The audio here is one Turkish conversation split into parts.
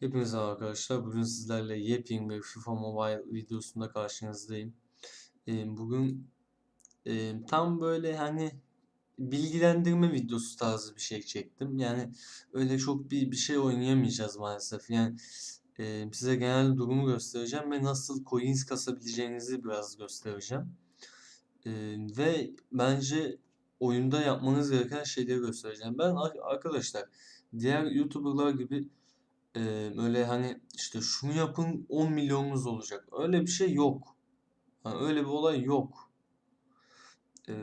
Hepinize arkadaşlar. Bugün sizlerle yepyeni bir FIFA Mobile videosunda karşınızdayım. Ee, bugün e, tam böyle hani bilgilendirme videosu tarzı bir şey çektim. Yani öyle çok bir bir şey oynayamayacağız maalesef. Yani e, size genel durumu göstereceğim ve nasıl coins kasabileceğinizi biraz göstereceğim. E, ve bence oyunda yapmanız gereken şeyleri göstereceğim. Ben ar- arkadaşlar diğer YouTuber'lar gibi ee, öyle hani işte şunu yapın 10 milyonunuz olacak. Öyle bir şey yok. Yani öyle bir olay yok. Ee,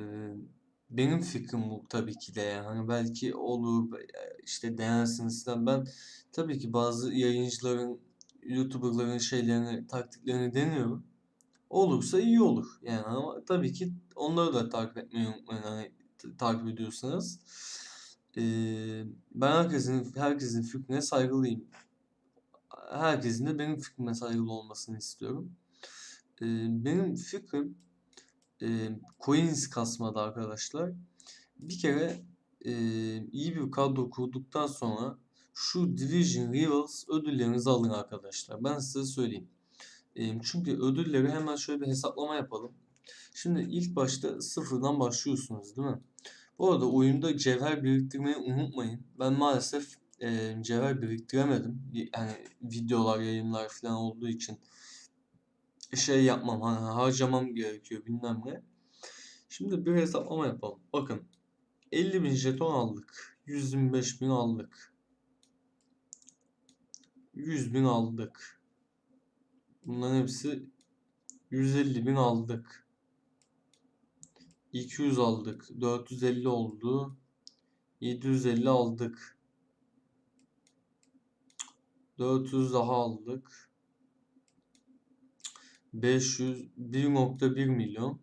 benim fikrim bu tabii ki de yani. Hani belki olur işte denersiniz falan. Ben tabii ki bazı yayıncıların, YouTuber'ların şeylerini, taktiklerini deniyorum. Olursa iyi olur. Yani ama tabii ki onları da takip etmeyi unutmayın. Hani takip ediyorsanız. Ee, ben herkesin herkesin fikrine saygılıyım herkesin de benim fikrime saygılı olmasını istiyorum. Ee, benim fikrim e, coins kasmada arkadaşlar. Bir kere e, iyi bir kadro kurduktan sonra şu Division Rivals ödüllerinizi alın arkadaşlar. Ben size söyleyeyim. E, çünkü ödülleri hemen şöyle bir hesaplama yapalım. Şimdi ilk başta sıfırdan başlıyorsunuz değil mi? Bu arada oyunda cevher biriktirmeyi unutmayın. Ben maalesef e, cevher biriktiremedim. Yani videolar, yayınlar falan olduğu için şey yapmam, hani harcamam gerekiyor bilmem ne. Şimdi bir hesaplama yapalım. Bakın 50 bin jeton aldık. 125 bin aldık. 100 bin aldık. Bunların hepsi 150 bin aldık. 200 aldık. 450 oldu. 750 aldık. 400 daha aldık. 500 1.1 milyon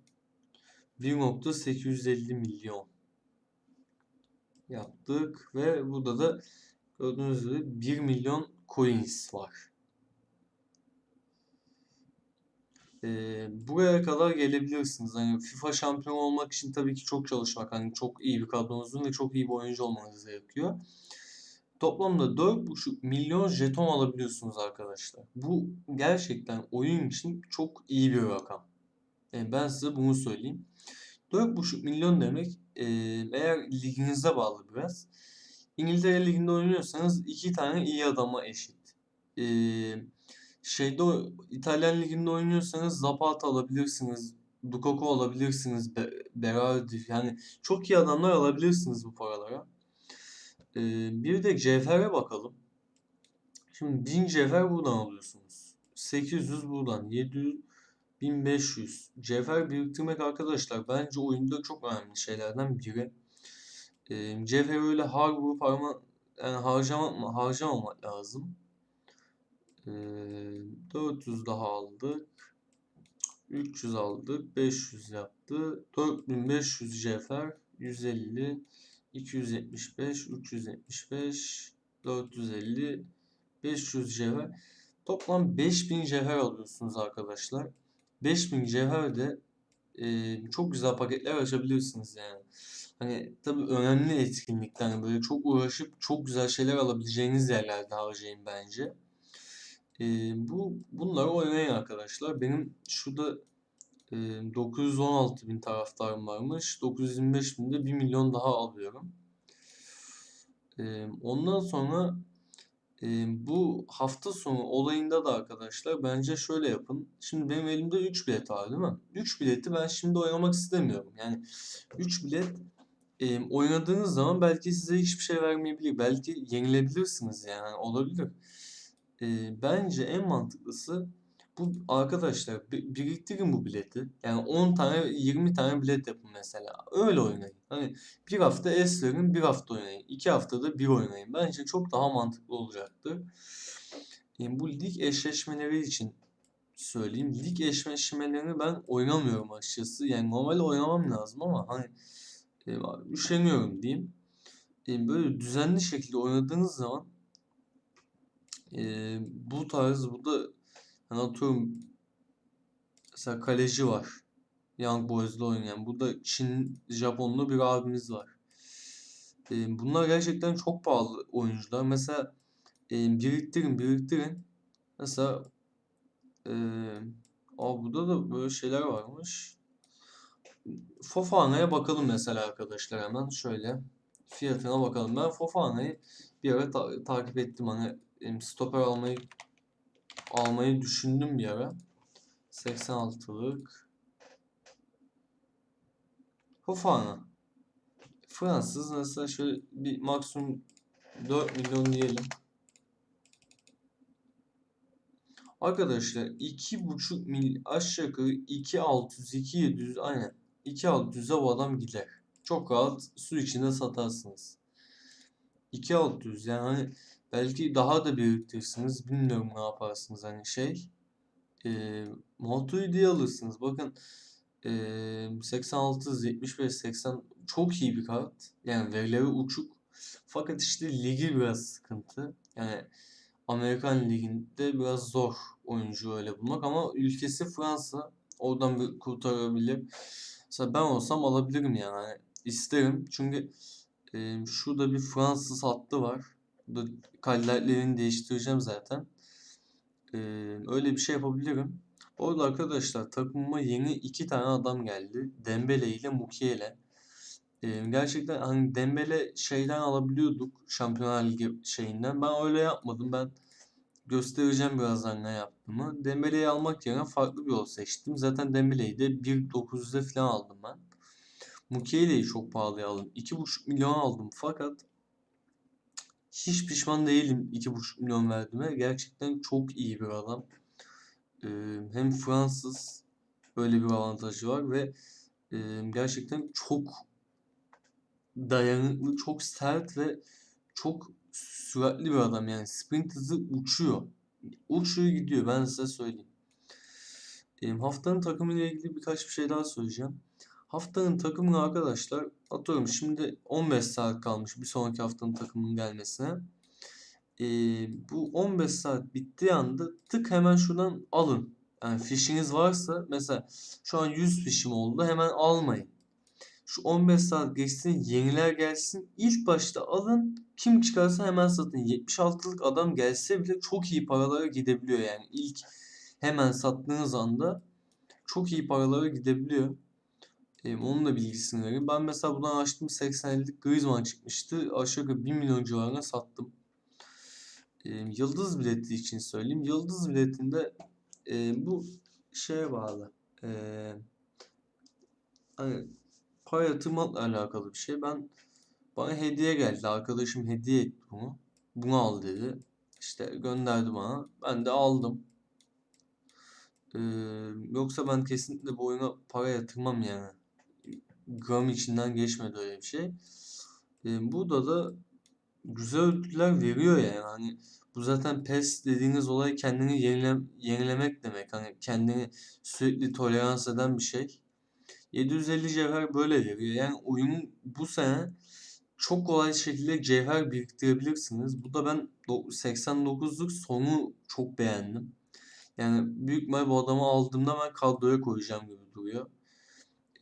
1.850 milyon yaptık ve burada da gördüğünüz gibi 1 milyon coins var. Ee, buraya kadar gelebilirsiniz. Hani FIFA şampiyon olmak için tabii ki çok çalışmak, hani çok iyi bir kadronuzun ve çok iyi bir oyuncu olmanız gerekiyor. Toplamda 4,5 milyon jeton alabiliyorsunuz arkadaşlar. Bu gerçekten oyun için çok iyi bir rakam. Yani ben size bunu söyleyeyim. 4,5 milyon demek e, eğer liginize bağlı biraz. İngiltere Ligi'nde oynuyorsanız iki tane iyi adama eşit. E, şeyde İtalyan Ligi'nde oynuyorsanız Zapata alabilirsiniz. Lukaku alabilirsiniz. Be Berardi yani çok iyi adamlar alabilirsiniz bu paralara. E, bir de cevhere bakalım. Şimdi 1000 cevher buradan alıyorsunuz. 800 buradan. 700 1500. Cevher biriktirmek arkadaşlar bence oyunda çok önemli şeylerden biri. E, cevheri öyle har vurup harma, yani harcamak, harcamamak lazım. E, 400 daha aldık. 300 aldık. 500 yaptı. 4500 cevher. 150. 275. 375. 450. 500 cevher. Toplam 5000 cevher alıyorsunuz arkadaşlar. 5000 cevher de e, çok güzel paketler açabilirsiniz yani. Hani tabii önemli etkinlikler hani böyle çok uğraşıp çok güzel şeyler alabileceğiniz yerlerde harcayın bence. E, bu bunları oynayın arkadaşlar. Benim şurada e, 916 bin taraftarım varmış. 925 binde 1 milyon daha alıyorum. E, ondan sonra e, bu hafta sonu olayında da arkadaşlar bence şöyle yapın. Şimdi benim elimde 3 bilet var değil mi? 3 bileti ben şimdi oynamak istemiyorum. Yani 3 bilet e, oynadığınız zaman belki size hiçbir şey vermeyebilir. Belki yenilebilirsiniz yani olabilir. E, bence en mantıklısı bu arkadaşlar bi- biriktirin bu bileti. Yani 10 tane 20 tane bilet yapın mesela. Öyle oynayın. Hani bir hafta es verin bir hafta oynayın. iki haftada bir oynayın. Bence çok daha mantıklı olacaktır. Yani bu lig eşleşmeleri için söyleyeyim. Lig eşleşmelerini ben oynamıyorum açıkçası. Yani normalde oynamam lazım ama hani e, üşeniyorum diyeyim. E, böyle düzenli şekilde oynadığınız zaman e, bu tarz burada hani atıyorum mesela kaleci var. Young Boys'da oynayan. Burada Çin, Japonlu bir abimiz var. E, bunlar gerçekten çok pahalı oyuncular. Mesela Eee, biriktirin, biriktirin. Mesela eee a burada da böyle şeyler varmış. Fofana'ya bakalım mesela arkadaşlar hemen şöyle fiyatına bakalım. Ben Fofana'yı bir ara ta- takip ettim hani stoper almayı almayı düşündüm bir ara. 86'lık Fofana. Fransız mesela şöyle bir maksimum 4 milyon diyelim. Arkadaşlar 2,5 mil aşağı yukarı 2600 2700 aynen 2600'e bu adam gider. Çok rahat su içinde satarsınız. 2600 yani hani belki daha da biriktirirsiniz. Bilmiyorum ne yaparsınız hani şey. E, Matuidi'yi alırsınız. Bakın e, 86, 75, 80 çok iyi bir kart. Yani verileri uçuk. Fakat işte ligi biraz sıkıntı. Yani Amerikan Ligi'nde biraz zor oyuncu öyle bulmak ama ülkesi Fransa. Oradan bir kurtarabilir. Mesela ben olsam alabilirim yani. İsterim. Çünkü e, şurada bir Fransız hattı var. Kalitelerini değiştireceğim zaten. E, öyle bir şey yapabilirim. Orada arkadaşlar takımıma yeni iki tane adam geldi. Dembele ile Mukiele. Ee, gerçekten hani Dembele şeyden alabiliyorduk Şampiyonlar Ligi şeyinden. Ben öyle yapmadım. Ben göstereceğim birazdan ne yaptığımı. Dembele'yi almak yerine farklı bir yol seçtim. Zaten Dembele'yi de 1.900'e falan aldım ben. Mukiele'yi çok pahalıya aldım. 2.5 milyon aldım fakat hiç pişman değilim 2.5 milyon verdiğime. Gerçekten çok iyi bir adam. Ee, hem Fransız böyle bir avantajı var ve e, gerçekten çok dayanıklı, çok sert ve çok süratli bir adam yani sprint hızı uçuyor. Uçuyor gidiyor ben size söyleyeyim. E, haftanın takımıyla ilgili birkaç bir şey daha söyleyeceğim. Haftanın takımını arkadaşlar atıyorum şimdi 15 saat kalmış bir sonraki haftanın takımının gelmesine. E, bu 15 saat bittiği anda tık hemen şuradan alın. Yani fişiniz varsa mesela şu an 100 fişim oldu hemen almayın. Şu 15 saat geçsin yeniler gelsin. İlk başta alın. Kim çıkarsa hemen satın. 76'lık adam gelse bile çok iyi paralara gidebiliyor yani. ilk hemen sattığınız anda çok iyi paralara gidebiliyor. Ee, onun da bilgisini vereyim. Ben mesela buradan açtım 80'lik Griezmann çıkmıştı. Aşağı yukarı 1 milyon civarına sattım. Ee, yıldız bileti için söyleyeyim. Yıldız biletinde e, bu şeye bağlı. Ee, hani para yatırmakla alakalı bir şey. Ben bana hediye geldi. Arkadaşım hediye etti bunu. Bunu al dedi. İşte gönderdi bana. Ben de aldım. Ee, yoksa ben kesinlikle bu oyuna para yatırmam yani. Gram içinden geçmedi öyle bir şey. Ee, burada da güzel ödüller veriyor yani. Hani bu zaten PES dediğiniz olay kendini yenile, yenilemek demek. Hani kendini sürekli tolerans eden bir şey. 750 cevher böyle veriyor. Yani oyunun bu sene çok kolay şekilde cevher biriktirebilirsiniz. Bu da ben 89'luk sonu çok beğendim. Yani büyük ihtimal bu adamı aldığımda ben kadroya koyacağım gibi duruyor.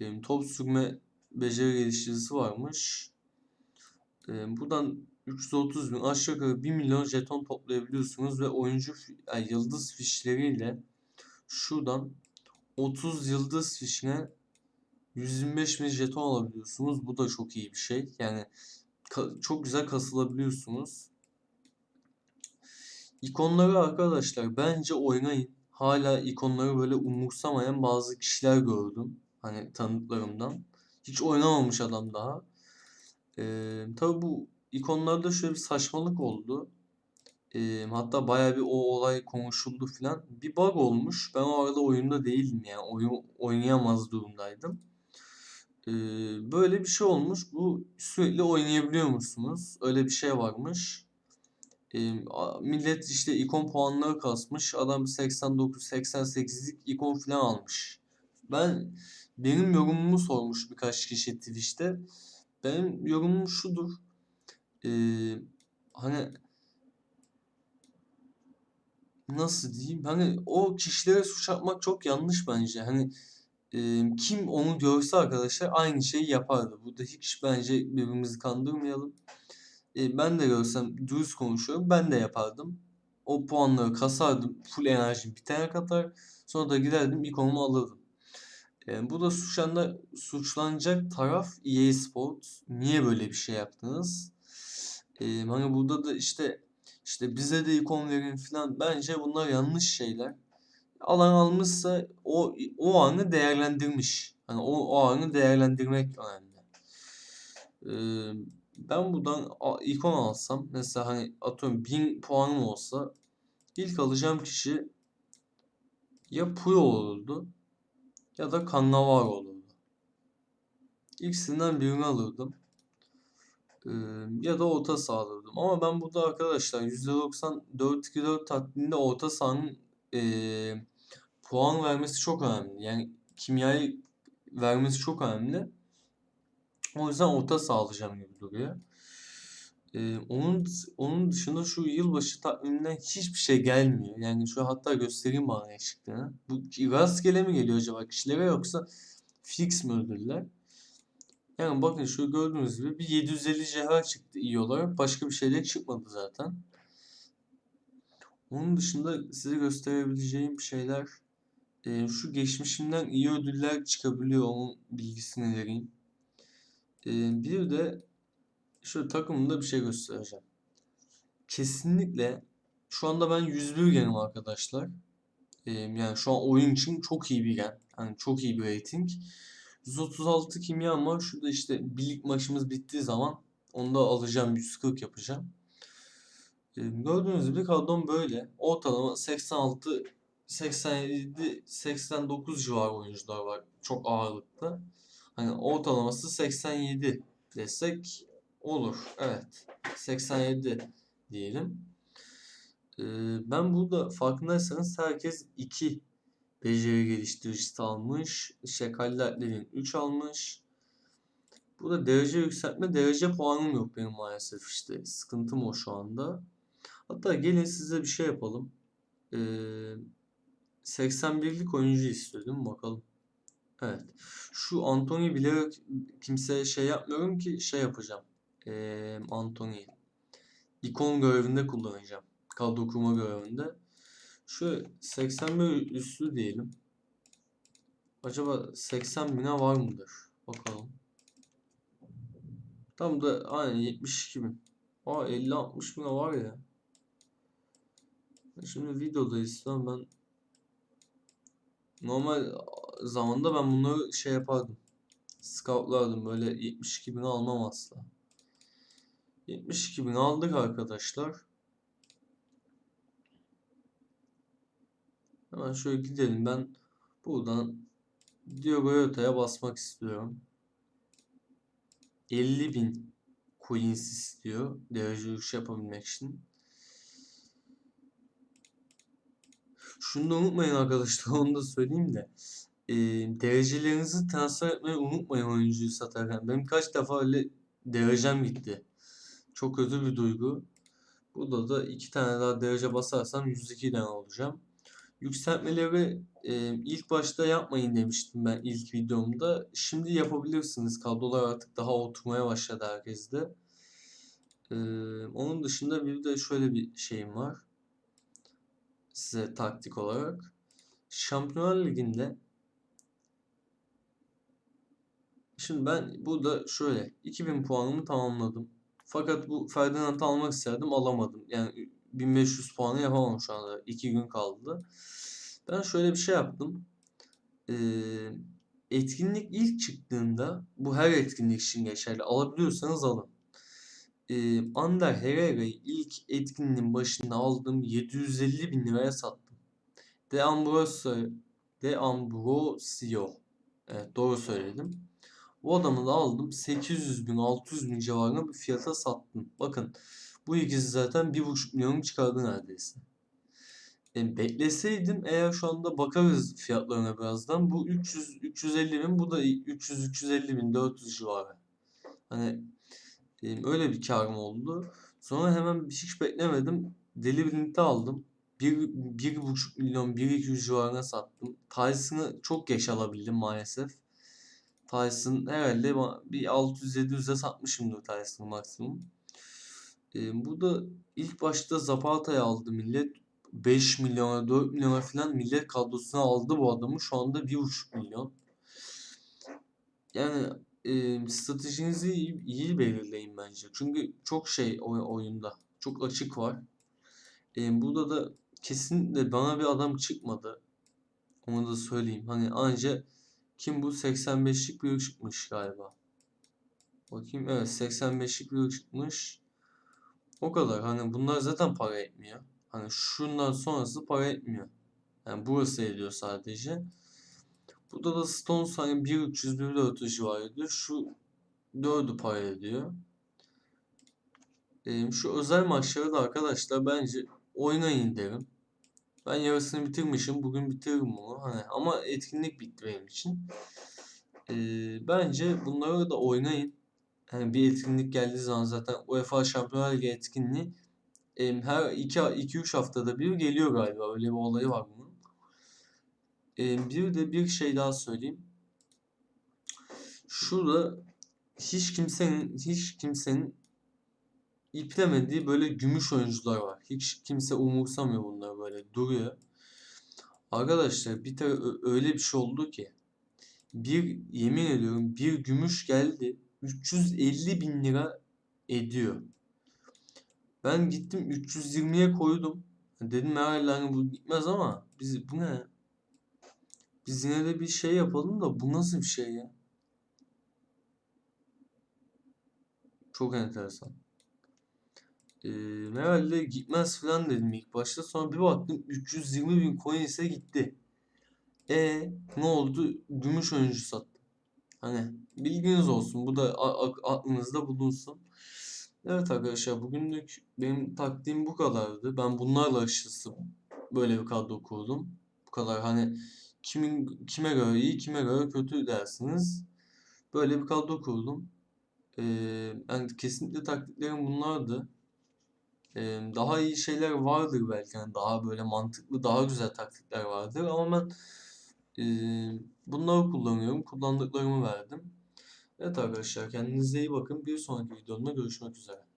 E, top sürme beceri geliştiricisi varmış. Buradan 330 bin aşağı yukarı 1 milyon jeton toplayabiliyorsunuz ve oyuncu yani yıldız fişleriyle şuradan 30 yıldız fişine 125 bin jeton alabiliyorsunuz. Bu da çok iyi bir şey. Yani çok güzel kasılabiliyorsunuz. İkonları arkadaşlar bence oynayın. Hala ikonları böyle umursamayan bazı kişiler gördüm. Hani tanıdıklarımdan. Hiç oynamamış adam daha. Ee, tabi bu ikonlarda şöyle bir saçmalık oldu. Ee, hatta baya bir o olay konuşuldu filan. Bir bug olmuş. Ben o arada oyunda değildim yani. Oyun oynayamaz durumdaydım. Ee, böyle bir şey olmuş. Bu sürekli oynayabiliyor musunuz? Öyle bir şey varmış. Ee, millet işte ikon puanları kasmış. Adam 89, 88'lik ikon falan almış. Ben benim yorumumu sormuş birkaç kişi Twitch'te. Benim yorumum şudur. Ee, hani nasıl diyeyim? Hani o kişilere suç atmak çok yanlış bence. Hani e, kim onu görse arkadaşlar aynı şeyi yapardı. Burada hiç bence birbirimizi kandırmayalım. E, ben de görsem dürüst konuşuyorum. Ben de yapardım. O puanları kasardım. Full enerjim bitene kadar. Sonra da giderdim ikonumu alırdım. E, bu da suçlanacak, suçlanacak taraf EA Sports. Niye böyle bir şey yaptınız? E, hani burada da işte işte bize de ikon verin falan. Bence bunlar yanlış şeyler. Alan almışsa o o anı değerlendirmiş. Hani o, o anı değerlendirmek önemli. Ee, ben buradan ikon alsam mesela hani atıyorum 1000 puanım olsa ilk alacağım kişi ya Puyo olurdu ya da Cannavaro olurdu. İkisinden birini alırdım. Ee, ya da orta saha alırdım. Ama ben burada arkadaşlar %90 4-2-4 taktiğinde orta sahanın ee, puan vermesi çok önemli. Yani kimyayı vermesi çok önemli. O yüzden orta saha alacağım gibi duruyor. Ee, onun onun dışında şu yılbaşı takviminden hiçbir şey gelmiyor. Yani şu hatta göstereyim bana çıktığını. Bu rastgele mi geliyor acaba kişilere yoksa fix mi ödüller? Yani bakın şu gördüğünüz gibi bir 750 cevher çıktı iyi olarak. Başka bir şeyler çıkmadı zaten. Onun dışında size gösterebileceğim şeyler e, şu geçmişimden iyi ödüller çıkabiliyor. Onun bilgisini vereyim. E, bir de şu takımında bir şey göstereceğim. Kesinlikle şu anda ben 101 genim arkadaşlar. Ee, yani şu an oyun için çok iyi bir gen. Yani çok iyi bir rating. 136 kimya var. Şurada işte birlik maçımız bittiği zaman onu da alacağım 140 yapacağım. Ee, gördüğünüz gibi kadrom böyle. Ortalama 86 87 89 civarı oyuncular var. Çok ağırlıklı. Hani ortalaması 87 desek olur. Evet. 87 diyelim. Ee, ben burada farkındaysanız herkes 2 beceri geliştiricisi almış. Şekallerlerin 3 almış. Burada derece yükseltme, derece puanım yok benim maalesef işte. Sıkıntım o şu anda. Hatta gelin size bir şey yapalım. Ee, 81'lik oyuncu istiyor Bakalım. Evet. Şu Anthony bilerek kimseye şey yapmıyorum ki şey yapacağım. Ee, Anthony. İkon görevinde kullanacağım. Kadro kurma görevinde. Şu 81 üstü diyelim. Acaba 80 bine var mıdır? Bakalım. Tam da aynen 72 bin. Aa 50-60 bine var ya. Şimdi videodayız lan ben normal zamanda ben bunları şey yapardım. Scoutlardım böyle 72 bin almam asla. 72 bin aldık arkadaşlar. Hemen şöyle gidelim. Ben buradan Diogo Jota'ya basmak istiyorum. 50 bin coins istiyor. Derece 3 yapabilmek için. Şunu da unutmayın arkadaşlar. Onu da söyleyeyim de. E, derecelerinizi transfer etmeyi unutmayın oyuncuyu satarken. Benim kaç defa öyle derecem gitti. Çok kötü bir duygu. Burada da iki tane daha derece basarsam 102'den olacağım. Yükseltmeleri e, ilk başta yapmayın demiştim ben ilk videomda. Şimdi yapabilirsiniz. Kadrolar artık daha oturmaya başladı herkeste. E, onun dışında bir de şöyle bir şeyim var. Size taktik olarak. Şampiyonlar Ligi'nde Şimdi ben burada şöyle 2000 puanımı tamamladım. Fakat bu Ferdinand'ı almak isterdim alamadım. Yani 1500 puanı yapamam şu anda. 2 gün kaldı. Ben şöyle bir şey yaptım. Ee, etkinlik ilk çıktığında bu her etkinlik için geçerli. Alabiliyorsanız alın. Ee, Ander Herrera'yı ilk etkinliğin başında aldım. 750 bin liraya sattım. De Ambrosio De Ambrosio Evet doğru söyledim. Bu adamı da aldım 800 bin 600 bin civarında bir fiyata sattım. Bakın bu ikisi zaten 1,5 milyon çıkardı neredeyse. Yani bekleseydim eğer şu anda bakarız fiyatlarına birazdan. Bu 300 350 bin bu da 300 350 bin 400 civarı. Hani öyle bir karım oldu. Sonra hemen bir hiç beklemedim. Deli birlikte aldım. 1,5 milyon 1-200 civarına sattım. Tyson'ı çok geç alabildim maalesef. Tyson herhalde bir 600-700'e satmışımdır Tyson maksimum. Ee, burada ilk başta Zapata'yı aldı millet. 5 milyona 4 milyona falan millet kadrosuna aldı bu adamı. Şu anda 1,5 milyon. Yani e, stratejinizi iyi, iyi belirleyin bence. Çünkü çok şey oyunda. Çok açık var. E, burada da kesinlikle bana bir adam çıkmadı. Onu da söyleyeyim. Hani anca kim bu 85'lik bir çıkmış galiba. Bakayım evet 85'lik bir çıkmış. O kadar. Hani bunlar zaten para etmiyor. Hani şundan sonrası para etmiyor. Yani burası ediyor sadece. Burada da Stones hani 1300 1400 civarı ediyor. Şu 4'ü para ediyor. Ee, şu özel maçları da arkadaşlar bence oynayın derim. Ben yarısını bitirmişim. Bugün bitiririm bunu. Hani ama etkinlik bitti benim için. Ee, bence bunları da oynayın. Yani bir etkinlik geldiği zaman zaten UEFA Şampiyonlar Ligi etkinliği em, her 2-3 haftada bir geliyor galiba. Öyle bir olayı var bunun. Em, bir de bir şey daha söyleyeyim. Şurada hiç kimsenin hiç kimsenin iplemediği böyle gümüş oyuncular var. Hiç kimse umursamıyor bunları böyle duruyor. Arkadaşlar bir tane öyle bir şey oldu ki bir yemin ediyorum bir gümüş geldi 350 bin lira ediyor. Ben gittim 320'ye koydum. Dedim herhalde hani bu gitmez ama biz bu ne? Biz yine de bir şey yapalım da bu nasıl bir şey ya? Çok enteresan. Ee, herhalde gitmez falan dedim ilk başta. Sonra bir baktım 320 bin coin ise gitti. E ne oldu? Gümüş oyuncu sattım. Hani bilginiz olsun. Bu da aklınızda bulunsun. Evet arkadaşlar bugünlük benim taktiğim bu kadardı. Ben bunlarla açıkçası böyle bir kadro kurdum. Bu kadar hani kimin kime göre iyi kime göre kötü dersiniz. Böyle bir kadro kurdum. Ee, yani kesinlikle taktiklerim bunlardı. Daha iyi şeyler vardır belki. Yani daha böyle mantıklı, daha güzel taktikler vardır. Ama ben bunları kullanıyorum. Kullandıklarımı verdim. Evet arkadaşlar kendinize iyi bakın. Bir sonraki videomda görüşmek üzere.